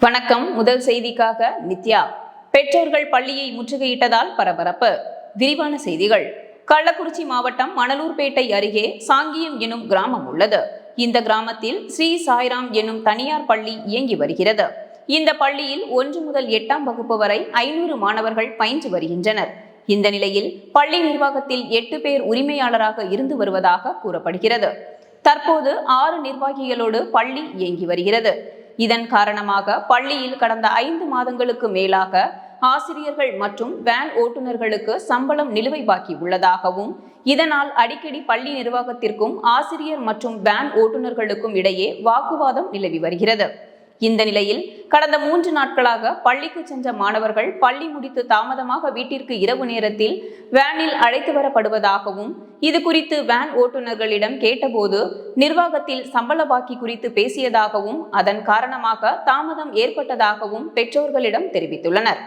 வணக்கம். முதல் செய்திக்காக நித்யா. பெற்றோர்கள் பள்ளியை முற்றுகையிட்டதால் பரபரப்பு. விரிவான செய்திகள். கள்ளக்குறிச்சி மாவட்டம் மணலூர்பேட்டை அருகே சாங்கியம் எனும் கிராமம் உள்ளது. இந்த கிராமத்தில் ஸ்ரீ சாய்ராம் எனும் தனியார் பள்ளி இயங்கி வருகிறது. இந்த பள்ளியில் ஒன்று முதல் எட்டாம் வகுப்பு வரை ஐநூறு மாணவர்கள் பயின்று வருகின்றனர். இந்த நிலையில் பள்ளி நிர்வாகத்தில் எட்டு பேர் உரிமையாளராக இருந்து வருவதாக கூறப்படுகிறது. தற்போது ஆறு நிர்வாகிகளோடு பள்ளி இயங்கி வருகிறது. இதன் காரணமாக பள்ளியில் கடந்த ஐந்து மாதங்களுக்கு மேலாக ஆசிரியர்கள் மற்றும் வேன் ஓட்டுநர்களுக்கு சம்பளம் நிலுவை பாக்கி உள்ளதாகவும் இதனால் அடிக்கடி பள்ளி நிர்வாகத்திற்கும் ஆசிரியர் மற்றும் வேன் ஓட்டுநர்களுக்கும் இடையே வாக்குவாதம் நிலவி வருகிறது. இந்த நிலையில் கடந்த மூன்று நாட்களாக பள்ளிக்கு சென்ற மாணவர்கள் பள்ளி முடித்து தாமதமாக வீட்டிற்கு இரவு நேரத்தில் வேனில் அழைத்து வரப்படுவதாகவும் இது குறித்து வேன் ஓட்டுநர்களிடம் கேட்டபோது நிர்வாகத்தில் சம்பள பாக்கி குறித்து பேசியதாகவும் அதன் காரணமாக தாமதம் ஏற்பட்டதாகவும் பெற்றோர்களிடம் தெரிவித்துள்ளனர்.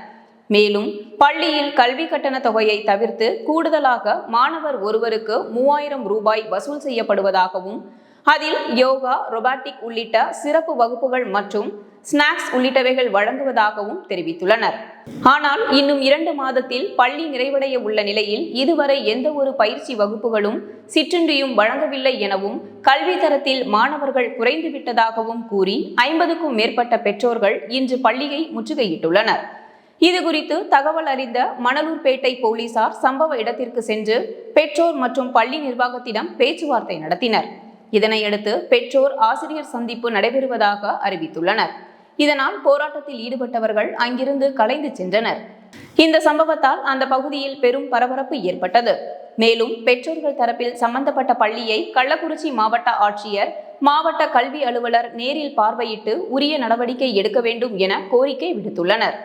மேலும் பள்ளியில் கல்வி கட்டண தொகையை தவிர்த்து கூடுதலாக மாணவர் ஒருவருக்கு மூவாயிரம் ரூபாய் வசூல் செய்யப்படுவதாகவும் அதில் யோகா ரொபாட்டிக் உள்ளிட்ட சிறப்பு வகுப்புகள் மற்றும் ஸ்நாக்ஸ் உள்ளிட்டவைகள் வழங்குவதாகவும் தெரிவித்துள்ளனர். ஆனால் இன்னும் இரண்டு மாதத்தில் பள்ளி நிறைவடைய உள்ள நிலையில் இதுவரை எந்த ஒரு பயிற்சி வகுப்புகளும் சிற்றுண்டியும் வழங்கவில்லை எனவும் கல்வி தரத்தில் மாணவர்கள் குறைந்துவிட்டதாகவும் கூறி ஐம்பதுக்கும் மேற்பட்ட பெற்றோர்கள் இன்று பள்ளியை முற்றுகையிட்டுள்ளனர். இது குறித்து தகவல் அறிந்த மணலூர்பேட்டை போலீசார் சம்பவ இடத்திற்கு சென்று பெற்றோர் மற்றும் பள்ளி நிர்வாகத்திடம் பேச்சுவார்த்தை நடத்தினர். இதனையடுத்து பெற்றோர் ஆசிரியர் சந்திப்பு நடைபெறுவதாக அறிவித்துள்ளனர். இதனால் போராட்டத்தில் ஈடுபட்டவர்கள் அங்கிருந்து கலைந்து சென்றனர். இந்த சம்பவத்தால் அந்த பகுதியில் பெரும் பரபரப்பு ஏற்பட்டது. மேலும் பெற்றோர்கள் தரப்பில் சம்பந்தப்பட்ட பள்ளியை கள்ளக்குறிச்சி மாவட்ட ஆட்சியர் மாவட்ட கல்வி அலுவலர் நேரில் பார்வையிட்டு உரிய நடவடிக்கை எடுக்க வேண்டும் என கோரிக்கை விடுத்துள்ளனர்.